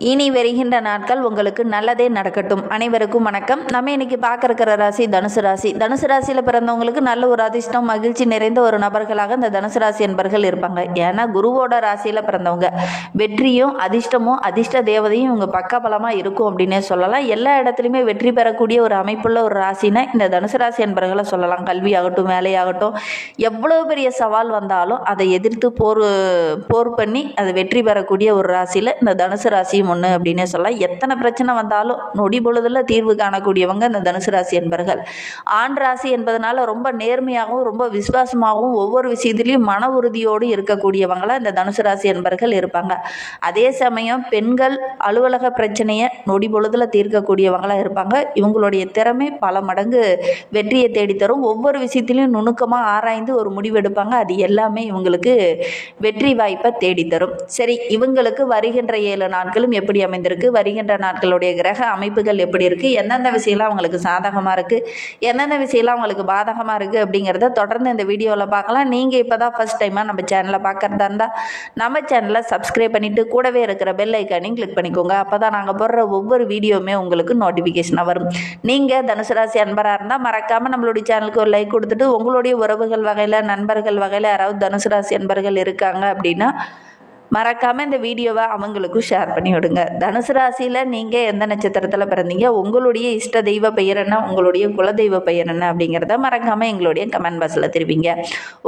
இனி வருகின்ற நாட்கள் உங்களுக்கு நல்லதே நடக்கட்டும். அனைவருக்கும் வணக்கம். நம்ம இன்னைக்கு பார்க்க இருக்கிற ராசி தனுசு ராசி. தனுசு ராசியில் பிறந்தவங்களுக்கு நல்ல ஒரு அதிர்ஷ்டம் மகிழ்ச்சி நிறைந்த ஒரு நபர்களாக இந்த தனுசு ராசி என்பர்கள் இருப்பாங்க. ஏன்னா குருவோட ராசியில் பிறந்தவங்க. வெற்றியும் அதிர்ஷ்டமும் அதிர்ஷ்ட தேவதையும் இவங்க பக்கபலமாக இருக்கும் அப்படின்னே சொல்லலாம். எல்லா இடத்துலையுமே வெற்றி பெறக்கூடிய ஒரு அமைப்புள்ள ஒரு ராசினா இந்த தனுசு ராசி என்பர்களை சொல்லலாம். கல்வியாகட்டும் வேலையாகட்டும் எவ்வளோ பெரிய சவால் வந்தாலும் அதை எதிர்த்து போர் போர் பண்ணி அதை வெற்றி பெறக்கூடிய ஒரு ராசியில் இந்த தனுசு ராசியும் ஒன்று அப்படின்னே சொல்லலாம் எத்தனை பிரச்சனை வந்தாலும் நொடி பொழுதில் தீர்வு காணக்கூடியவங்க இந்த தனுசு ராசி என்பர்கள். ஆண் ராசி என்பதனால ரொம்ப நேர்மையாகவும் ரொம்ப விசுவாசமாகவும் ஒவ்வொரு விஷயத்துலையும் மன உறுதியோடு இருக்கக்கூடியவங்களாக இந்த தனுசு ராசி என்பர்கள் இருப்பாங்க. அதே சமயம் பெண்கள் அலுவலக பிரச்சனையை நொடி பொழுதில் தீர்க்கக்கூடியவங்களாக இருப்பாங்க. இவங்களுடைய திறமை பல மடங்கு வெற்றியை தேடித்தரும். ஒவ்வொரு விஷயத்திலையும் நுணுக்கமாக ஆராய்ந்து ஒரு முடிவெடுப்பாங்க அது எல்லாமே இவங்களுக்கு வெற்றி வாய்ப்பை தேடித்தரும். சரி இவங்களுக்கு வருகின்ற ஏழு நாட்களும் எப்படி அமைந்திருக்கு வருகின்ற நாட்களுடைய கிரக அமைப்புகள் எப்படி இருக்குது எந்தெந்த விஷயம்லாம் அவங்களுக்கு சாதகமாக இருக்குது எந்தெந்த விஷயம்லாம் அவங்களுக்கு பாதகமாக இருக்குது அப்படிங்கிறத தொடர்ந்து இந்த வீடியோவில் பார்க்கலாம். நீங்கள் இப்போ தான் ஃபஸ்ட் டைமாக நம்ம சேனலை பார்க்குறதா இருந்தால் நம்ம சேனலை சப்ஸ்கிரைப் பண்ணிவிட்டு கூடவே இருக்கிற பெல் ஐக்கானையும் கிளிக் பண்ணிக்கோங்க. அப்போ தான் நாங்கள் போடுற ஒவ்வொரு வீடியோவுமே உங்களுக்கு நோட்டிஃபிகேஷனாக வரும். நீங்கள் தனுசு ராசி அன்பராக இருந்தால் மறக்காமல் நம்மளுடைய சேனலுக்கு ஒரு லைக் கொடுத்துட்டு உங்களுடைய உறவுகள் வகையில் நண்பர்கள் வகையில் யாராவது தனுசு ராசி அன்பர்கள் இருக்காங்க அப்படின்னா மறக்காமல் இந்த வீடியோவை அவங்களுக்கும் ஷேர் பண்ணி விடுங்க தனுசு ராசியில் நீங்கள் எந்த நட்சத்திரத்தில் பிறந்தீங்க? உங்களுடைய இஷ்ட தெய்வ பெயர் என்ன? உங்களுடைய குலதெய்வ பெயர் என்ன? அப்படிங்கிறத மறக்காமல் எங்களுடைய கமெண்ட் பாக்ஸில் தெரிவிங்க.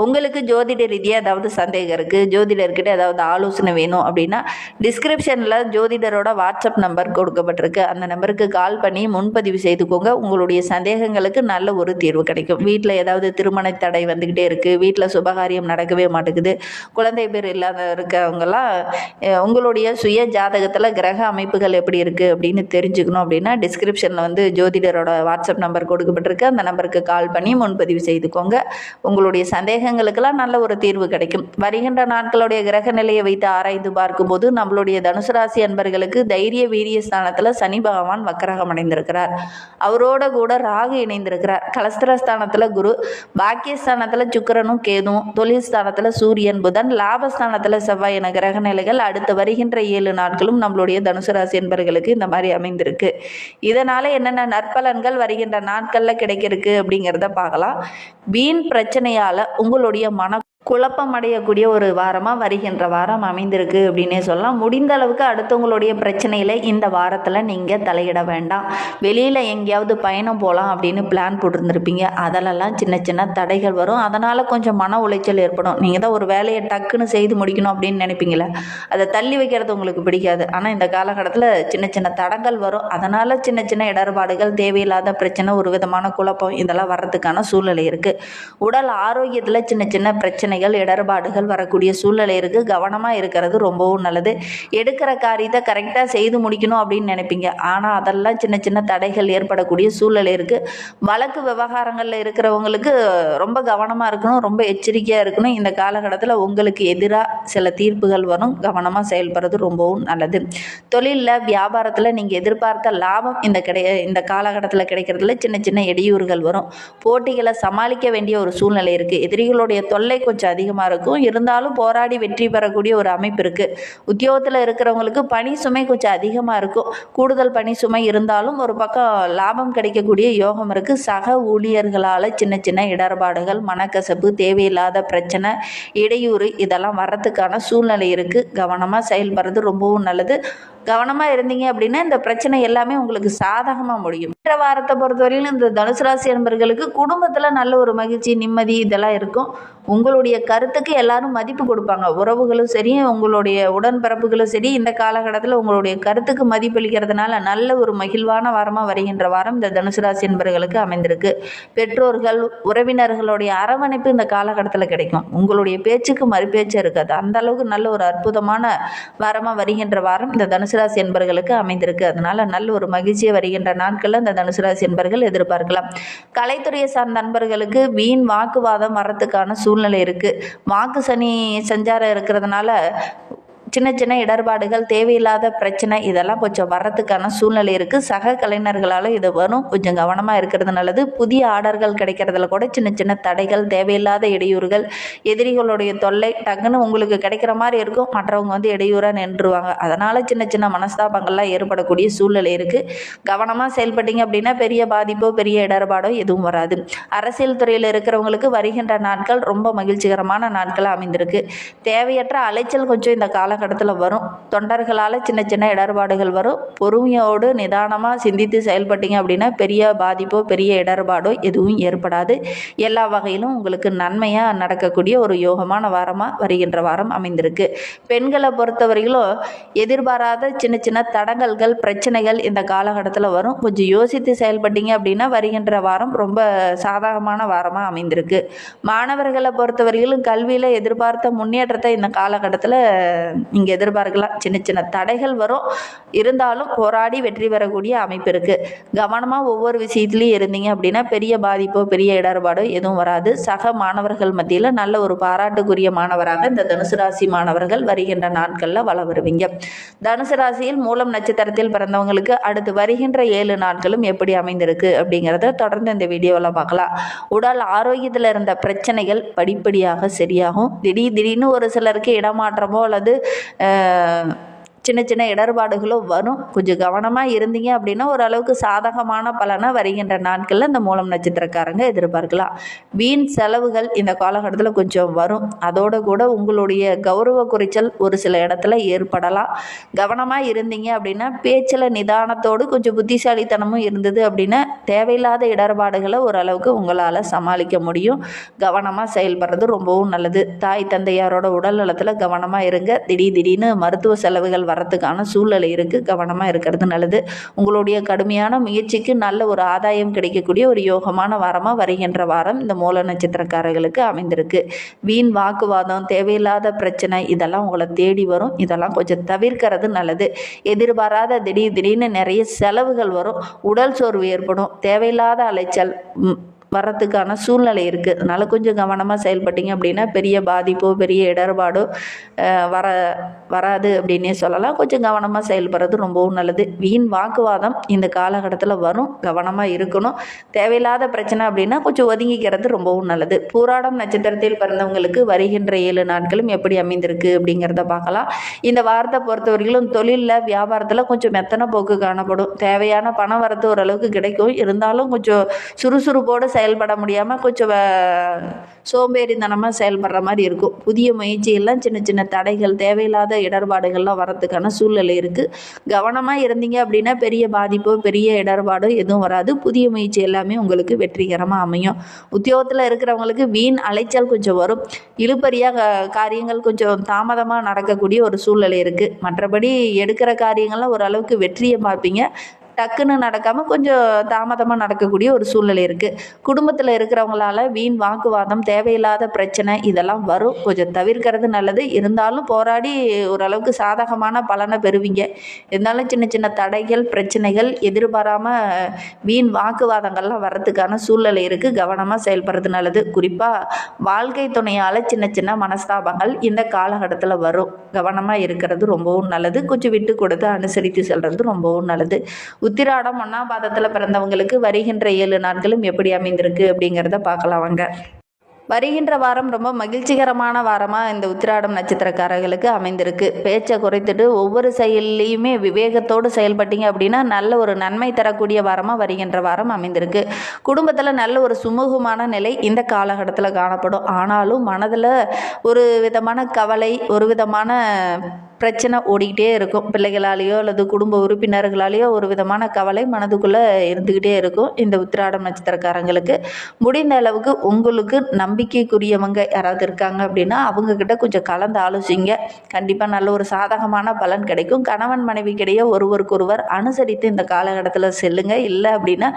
உங்களுக்கு ஜோதிட ரீதியாக ஏதாவது சந்தேகம் இருக்குது ஜோதிடர்கிட்ட ஏதாவது ஆலோசனை வேணும் அப்படின்னா டிஸ்கிரிப்ஷனில் ஜோதிடரோட வாட்ஸ்அப் நம்பர் கொடுக்கப்பட்டிருக்கு. அந்த நம்பருக்கு கால் பண்ணி முன்பதிவு செய்துக்கோங்க. உங்களுடைய சந்தேகங்களுக்கு நல்ல ஒரு தீர்வு கிடைக்கும். வீட்டில் ஏதாவது திருமண தடை வந்துக்கிட்டே இருக்குது வீட்டில் சுபகாரியம் நடக்கவே மாட்டேங்குது. குழந்தை பேர் இல்லாத இருக்கவங்க அஹ், உங்களுடைய சுய ஜாதகத்தில் கிரக அமைப்புகள் எப்படி இருக்குது அப்படின்னு தெரிஞ்சுக்கணும் அப்படின்னா டிஸ்கிரிப்ஷனில் வந்து ஜோதிடரோட வாட்ஸ்அப் நம்பர் கொடுக்கப்பட்டிருக்கு. அந்த நம்பருக்கு கால் பண்ணி முன்பதிவு செய்துக்கோங்க. உங்களுடைய சந்தேகங்களுக்கெல்லாம் நல்ல ஒரு தீர்வு கிடைக்கும். வருகின்ற நாட்களுடைய கிரக நிலையை வைத்து ஆராய்ந்து பார்க்கும்போது நம்மளுடைய தனுசு ராசி அன்பர்களுக்கு தைரிய வீரிய ஸ்தானத்தில் சனி பகவான் வக்கரகம் அடைந்திருக்கிறார். அவரோட கூட ராகு இணைந்திருக்கிறார். கலஸ்திரஸ்தானத்தில் குரு பாக்கியஸ்தானத்தில் சுக்கரனும் கேதுவும் தொழில் ஸ்தானத்தில் சூரியன் புதன் லாபஸ்தானத்தில் செவ்வாய் என கிரக நிலைகள் அடுத்து வருகின்ற ஏழு நாட்களும் நம்மளுடைய தனுசு ராசி என்பர்களுக்கு இந்த மாதிரி அமைந்திருக்கு. இதனால் என்னென்ன நற்பலன்கள் வருகின்ற நாட்களில் கிடைக்கிறதுக்கு அப்படிங்கிறத பார்க்கலாம். வீண் பிரச்சனையால் உங்களுடைய மன குழப்பம் அடையக்கூடிய ஒரு வாரமாக வருகின்ற வாரம் அமைந்திருக்கு அப்படின்னே சொல்லலாம். முடிந்த அளவுக்கு அடுத்தவங்களுடைய பிரச்சனையில் இந்த வாரத்தில் நீங்கள் தலையிட வேண்டாம். வெளியில் எங்கேயாவது பயணம் போகலாம் அப்படின்னு பிளான் போட்டிருந்துருப்பீங்க. அதிலெல்லாம் சின்ன சின்ன தடைகள் வரும். அதனால் கொஞ்சம் மன உளைச்சல் ஏற்படும். நீங்கள் தான் ஒரு வேலையை டக்குன்னு செய்து முடிக்கணும் அப்படின்னு நினைப்பீங்களே அதை தள்ளி வைக்கிறது உங்களுக்கு பிடிக்காது. ஆனால் இந்த காலகட்டத்தில் சின்ன சின்ன தடங்கள் வரும். அதனால் சின்ன சின்ன இடர்பாடுகள் தேவையில்லாத பிரச்சனை ஒரு விதமான குழப்பம் இதெல்லாம் வர்றதுக்கான சூழ்நிலை இருக்குது உடல் ஆரோக்கியத்தில் சின்ன சின்ன பிரச்சனை பிரச்சனைகள் இடர்பாடுகள் வரக்கூடிய சூழ்நிலை இருக்குது கவனமாக இருக்கிறது ரொம்பவும் நல்லது. எடுக்கிற காரியத்தை கரெக்டாக செய்து முடிக்கணும் அப்படின்னு நினைப்பீங்க. ஆனால் அதெல்லாம் சின்ன சின்ன தடைகள் ஏற்படக்கூடிய சூழ்நிலை இருக்குது வழக்கு விவகாரங்களில் இருக்கிறவங்களுக்கு ரொம்ப கவனமாக இருக்கணும் ரொம்ப எச்சரிக்கையாக இருக்கணும். இந்த காலகட்டத்தில் உங்களுக்கு எதிராக சில தீர்ப்புகள் வரும். கவனமாக செயல்படுறது ரொம்பவும் நல்லது. தொழிலில் வியாபாரத்தில் நீங்கள் எதிர்பார்த்த லாபம் இந்த கிடை இந்த காலகட்டத்தில் கிடைக்கிறதுல சின்ன சின்ன இடையூறுகள் வரும். போட்டிகளை சமாளிக்க வேண்டிய ஒரு சூழ்நிலை இருக்குது எதிரிகளுடைய தொல்லை கொஞ்சம் அதிகமாக இருக்கும். இருந்தாலும் போராடி வெற்றி பெறக்கூடிய ஒரு அமைப்பு இருக்குது உத்தியோகத்தில் இருக்கிறவங்களுக்கு பணி சுமை கொஞ்சம் அதிகமாக இருக்கும். கூடுதல் பணி சுமை இருந்தாலும் ஒரு பக்கம் லாபம் கிடைக்கக்கூடிய யோகம் இருக்குது சக ஊழியர்களால் சின்ன சின்ன இடர்பாடுகள் மனக்கசப்பு தேவையில்லாத பிரச்சனை இடையூறு இதெல்லாம் வர்றதுக்கான சூழ்நிலை இருக்குது கவனமாக செயல்படுறது ரொம்பவும் நல்லது. கவனமாக இருந்தீங்க அப்படின்னா இந்த பிரச்சனை எல்லாமே உங்களுக்கு சாதகமாக முடியும். இந்த வாரத்தை பொறுத்தவரையிலும் இந்த தனுசு ராசி என்பர்களுக்கு குடும்பத்தில் நல்ல ஒரு மகிழ்ச்சி நிம்மதி இதெல்லாம் இருக்கும். உங்களுடைய கருத்துக்கு எல்லாரும் மதிப்பு கொடுப்பாங்க. உறவுகளும் சரி உங்களுடைய உடன்பிறப்புகளும் சரி இந்த காலகட்டத்தில் உங்களுடைய கருத்துக்கு மதிப்பளிக்கிறதுனால நல்ல ஒரு மகிழ்வான வாரமாக வருகின்ற வாரம் இந்த தனுசு ராசி என்பர்களுக்கு அமைந்திருக்கு. பெற்றோர்கள் உறவினர்களுடைய அரவணைப்பு இந்த காலகட்டத்தில் கிடைக்கும். உங்களுடைய பேச்சுக்கு மறுபேச்சு இருக்காது. அந்த அளவுக்கு நல்ல ஒரு அற்புதமான வாரமாக வருகின்ற வாரம் இந்த தனுசு தனுசுராசி என்பர்களுக்கு அமைந்திருக்கு. அதனால நல்ல ஒரு மகிழ்ச்சியை வருகின்ற நாட்களில் அந்த தனுசுராசி என்பர்கள் எதிர்பார்க்கலாம். கலைத்துறையை சார்ந்த நண்பர்களுக்கு வீண் வாக்குவாதம் வர்றதுக்கான சூழ்நிலை இருக்குது வாக்கு சனி சஞ்சாரம் இருக்கிறதுனால சின்ன சின்ன இடர்பாடுகள் தேவையில்லாத பிரச்சனை இதெல்லாம் கொஞ்சம் வர்றதுக்கான சூழ்நிலை இருக்குது சக கலைஞர்களால் இது வரும் கொஞ்சம் கவனமாக இருக்கிறது நல்லது. புதிய ஆர்டர்கள் கிடைக்கிறதுல கூட சின்ன சின்ன தடைகள் தேவையில்லாத இடையூறுகள் எதிரிகளுடைய தொல்லை டக்குன்னு உங்களுக்கு கிடைக்கிற மாதிரி இருக்கும். மற்றவங்க வந்து இடையூறாக நின்றுவாங்க அதனால் சின்ன சின்ன மனஸ்தாபங்கள்லாம் ஏற்படக்கூடிய சூழ்நிலை இருக்குது கவனமாக செயல்பட்டீங்க அப்படின்னா பெரிய பாதிப்போ பெரிய இடர்பாடோ எதுவும் வராது. அரசியல் துறையில் இருக்கிறவங்களுக்கு வருகின்ற நாட்கள் ரொம்ப மகிழ்ச்சிகரமான நாட்களாக அமைந்திருக்கு. தேவையற்ற அலைச்சல் கொஞ்சம் இந்த கால காலகட்டத்தில் வரும். தொண்டர்களால் சின்ன சின்ன இடர்பாடுகள் வரும். பொறுமையோடு நிதானமாக சிந்தித்து செயல்பட்டீங்க அப்படின்னா பெரிய பாதிப்போ பெரிய இடர்பாடோ எதுவும் ஏற்படாது. எல்லா வகையிலும் உங்களுக்கு நன்மையாக நடக்கக்கூடிய ஒரு யோகமான வாரமாக வருகின்ற வாரம் அமைந்திருக்கு. பெண்களை பொறுத்தவரையிலும் எதிர்பாராத சின்ன சின்ன தடங்கல்கள் பிரச்சனைகள் இந்த காலகட்டத்தில் வரும். கொஞ்சம் யோசித்து செயல்பட்டீங்க அப்படின்னா வருகின்ற வாரம் ரொம்ப சாதகமான வாரமாக அமைந்திருக்கு. மாணவர்களை பொறுத்தவரையிலும் கல்வியில் எதிர்பார்த்த முன்னேற்றத்தை இந்த காலகட்டத்தில் நீங்கள் எதிர்பார்க்கலாம். சின்ன சின்ன தடைகள் வரும். இருந்தாலும் போராடி வெற்றி பெறக்கூடிய அமைப்பு இருக்குது கவனமாக ஒவ்வொரு விஷயத்துலையும் இருந்தீங்க அப்படின்னா பெரிய பாதிப்போ பெரிய இடர்பாடோ எதுவும் வராது. சக மாணவர்கள் மத்தியில் நல்ல ஒரு பாராட்டுக்குரிய மாணவராக இந்த தனுசு ராசி மாணவர்கள் வருகின்ற நாட்களில் வள வருவீங்க. தனுசு ராசியில் மூலம் நட்சத்திரத்தில் பிறந்தவங்களுக்கு அடுத்து வருகின்ற ஏழு நாட்களும் எப்படி அமைந்திருக்கு அப்படிங்கிறத தொடர்ந்து இந்த வீடியோவில் பார்க்கலாம். உடல் ஆரோக்கியத்தில் இருந்த பிரச்சனைகள் படிப்படியாக சரியாகும். திடீர் திடீர்னு ஒரு சிலருக்கு இடமாற்றமோ அல்லது 呃 சின்ன சின்ன இடர்பாடுகளும் வரும். கொஞ்சம் கவனமாக இருந்தீங்க அப்படின்னா ஓரளவுக்கு சாதகமான பலனை வருகின்ற நாட்களில் இந்த மூலம் நட்சத்திரக்காரங்க எதிர்பார்க்கலாம். வீண் செலவுகள் இந்த காலகட்டத்தில் கொஞ்சம் வரும். அதோடு கூட உங்களுடைய கௌரவ குறைச்சல் ஒரு சில இடத்துல ஏற்படலாம். கவனமாக இருந்தீங்க அப்படின்னா பேச்சில் நிதானத்தோடு கொஞ்சம் புத்திசாலித்தனமும் இருந்தது அப்படின்னா தேவையில்லாத இடர்பாடுகளை ஓரளவுக்கு உங்களால் சமாளிக்க முடியும். கவனமாக செயல்படுறது ரொம்பவும் நல்லது. தாய் தந்தையாரோட உடல் நலத்தில் கவனமாக இருங்க. திடீர் திடீர்னு மருத்துவ செலவுகள் வர வரத்துக்கான சூழ்நிலை இருக்குது கவனமாக இருக்கிறது நல்லது. உங்களுடைய கடுமையான முயற்சிக்கு நல்ல ஒரு ஆதாயம் கிடைக்கக்கூடிய ஒரு யோகமான வாரமாக வருகின்ற வாரம் இந்த மூல நட்சத்திரக்காரர்களுக்கு அமைந்திருக்கு. வீண் வாக்குவாதம் தேவையில்லாத பிரச்சனை இதெல்லாம் உங்களை தேடி வரும். இதெல்லாம் கொஞ்சம் தவிர்க்கிறது நல்லது. எதிர்பாராத திடீர் திடீர்னு நிறைய செலவுகள் வரும். உடல் சோர்வு ஏற்படும். தேவையில்லாத அலைச்சல் ம், வர்றதுக்கான சூழ்நிலை இருக்குது அதனால் கொஞ்சம் கவனமாக செயல்பட்டீங்க அப்படின்னா பெரிய பாதிப்போ பெரிய இடர்பாடோ வர வராது அப்படின்னே சொல்லலாம். கொஞ்சம் கவனமாக செயல்படுறது ரொம்பவும் நல்லது. வீண் வாக்குவாதம் இந்த காலகட்டத்தில் வரும். கவனமாக இருக்கணும். தேவையில்லாத பிரச்சனை அப்படின்னா கொஞ்சம் ஒதுங்கிக்கிறது ரொம்பவும் நல்லது. பூராடம் நட்சத்திரத்தில் பிறந்தவங்களுக்கு வருகின்ற ஏழு நாட்களும் எப்படி அமைந்திருக்கு அப்படிங்கிறத பார்க்கலாம். இந்த வாரத்தை பொறுத்தவரையிலும் தொழிலில் வியாபாரத்தில் கொஞ்சம் மெத்தன போக்கு காணப்படும். தேவையான பணம் வரத்து ஓரளவுக்கு கிடைக்கும். இருந்தாலும் கொஞ்சம் சுறுசுறுப்போடு செயல்பட முடியாமல் கொஞ்சம் சோம்பேறித்தனமாக செயல்படுற மாதிரி இருக்கும். புதிய முயற்சியெல்லாம் சின்ன சின்ன தடைகள் தேவையில்லாத இடர்பாடுகள்லாம் வரத்துக்கான சூழ்நிலை இருக்குது கவனமாக இருந்தீங்க அப்படின்னா பெரிய பாதிப்போ பெரிய இடர்பாடோ எதுவும் வராது. புதிய முயற்சி எல்லாமே உங்களுக்கு வெற்றிகரமாக அமையும். உத்தியோகத்தில் இருக்கிறவங்களுக்கு வீண் அலைச்சல் கொஞ்சம் வரும். இழுபறியாக காரியங்கள் கொஞ்சம் தாமதமாக நடக்கக்கூடிய ஒரு சூழ்நிலை இருக்குது மற்றபடி எடுக்கிற காரியங்கள்லாம் ஓரளவுக்கு வெற்றியை பார்ப்பீங்க. டக்குன்னு நடக்காமல் கொஞ்சம் தாமதமாக நடக்கக்கூடிய ஒரு சூழ்நிலை இருக்குது குடும்பத்தில் இருக்கிறவங்களால வீண் வாக்குவாதம் தேவையில்லாத பிரச்சனை இதெல்லாம் வரும். கொஞ்சம் தவிர்க்கிறது நல்லது. இருந்தாலும் போராடி ஓரளவுக்கு சாதகமான பலனை பெறுவீங்க. இருந்தாலும் சின்ன சின்ன தடைகள் பிரச்சனைகள் எதிர்பாராமல் வீண் வாக்குவாதங்கள்லாம் வர்றதுக்கான சூழ்நிலை இருக்குது கவனமாக செயல்படுறது நல்லது. குறிப்பாக வாழ்க்கை துணையால் சின்ன சின்ன மனஸ்தாபங்கள் இந்த காலகட்டத்தில் வரும். கவனமாக இருக்கிறது ரொம்பவும் நல்லது. கொஞ்சம் விட்டு கொடுத்து அனுசரித்து செல்கிறது ரொம்பவும் நல்லது. உத்திராடம் ஒன்றாம் பாதத்தில் பிறந்தவங்களுக்கு வருகின்ற ஏழு நாட்களும் எப்படி அமைந்திருக்கு அப்படிங்கிறத பார்க்கலாம் வாங்க. வருகின்ற வாரம் ரொம்ப மகிழ்ச்சிகரமான வாரமாக இந்த உத்திராடம் நட்சத்திரக்காரர்களுக்கு அமைந்திருக்கு. பேச்சை குறைத்துட்டு ஒவ்வொரு செயல்லையுமே விவேகத்தோடு செயல்பட்டீங்க அப்படின்னா நல்ல ஒரு நன்மை தரக்கூடிய வாரமாக வருகின்ற வாரம் அமைந்திருக்கு. குடும்பத்தில் நல்ல ஒரு சுமூகமான நிலை இந்த காலகட்டத்தில் காணப்படும். ஆனாலும் மனதில் ஒரு விதமான கவலை ஒரு விதமான பிரச்சனை ஓடிக்கிட்டே இருக்கும். பிள்ளைகளாலேயோ அல்லது குடும்ப உறுப்பினர்களாலேயோ ஒரு விதமான கவலை மனதுக்குள்ளே இருந்துக்கிட்டே இருக்கும் இந்த உத்திராடம் நட்சத்திரக்காரங்களுக்கு. முடிந்த அளவுக்கு உங்களுக்கு நம்பிக்கைக்குரியவங்க யாராவது இருக்காங்க அப்படின்னா அவங்கக்கிட்ட கொஞ்சம் கலந்து ஆலோசிங்க. கண்டிப்பாக நல்ல ஒரு சாதகமான பலன் கிடைக்கும். கணவன் மனைவிக்கிடையே ஒருவருக்கொருவர் அனுசரித்து இந்த காலகட்டத்தில் செல்லுங்க. இல்லை அப்படின்னா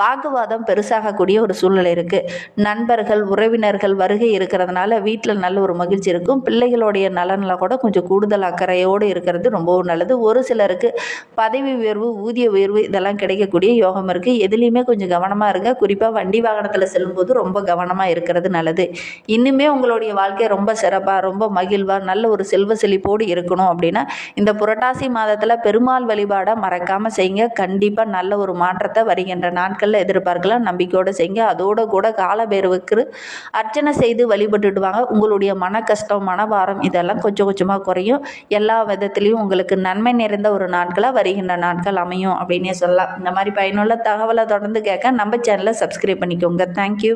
வாக்குவாதம் பெருசாகக்கூடிய ஒரு சூழ்நிலை இருக்குது நண்பர்கள் உறவினர்கள் வருகை இருக்கிறதுனால வீட்டில் நல்ல ஒரு மகிழ்ச்சி இருக்கும். பிள்ளைகளுடைய நலனில் கூட கொஞ்சம் கூடுதல் அக்கறை அக்கறையோடு இருக்கிறது ரொம்பவும் நல்லது. ஒரு சிலருக்கு பதவி உயர்வு ஊதிய உயர்வு இதெல்லாம் கிடைக்கக்கூடிய யோகம் இருக்குது எதுலேயுமே கொஞ்சம் கவனமாக இருங்க. குறிப்பாக வண்டி வாகனத்தில் செல்லும்போது ரொம்ப கவனமாக இருக்கிறது நல்லது. இன்னுமே உங்களுடைய வாழ்க்கை ரொம்ப சிறப்பாக ரொம்ப மகிழ்வாக நல்ல ஒரு செல்வ செழிப்போடு இருக்கணும் அப்படின்னா இந்த புரட்டாசி மாதத்தில் பெருமாள் வழிபாடை மறக்காமல் செய்யுங்க. கண்டிப்பாக நல்ல ஒரு மாற்றத்தை வருகின்ற நாட்களில் எதிர்பார்க்கலாம். நம்பிக்கையோடு செய்யுங்க. அதோட கூட காலபேரவுக்கு அர்ச்சனை செய்து வழிபட்டுடுவாங்க உங்களுடைய மன கஷ்டம் மனபாரம் இதெல்லாம் கொஞ்சம் கொஞ்சமாக குறையும். எல்லா விதத்துலேயும் உங்களுக்கு நன்மை நிறைந்த ஒரு நாட்களாக வருகின்ற நாட்கள் அமையும் அப்படின்னே சொல்லலாம். இந்த மாதிரி பயனுள்ள தகவலை தொடர்ந்து கேட்க நம்ம சேனலை சப்ஸ்கிரைப் பண்ணிக்கோங்க. தேங்க்யூ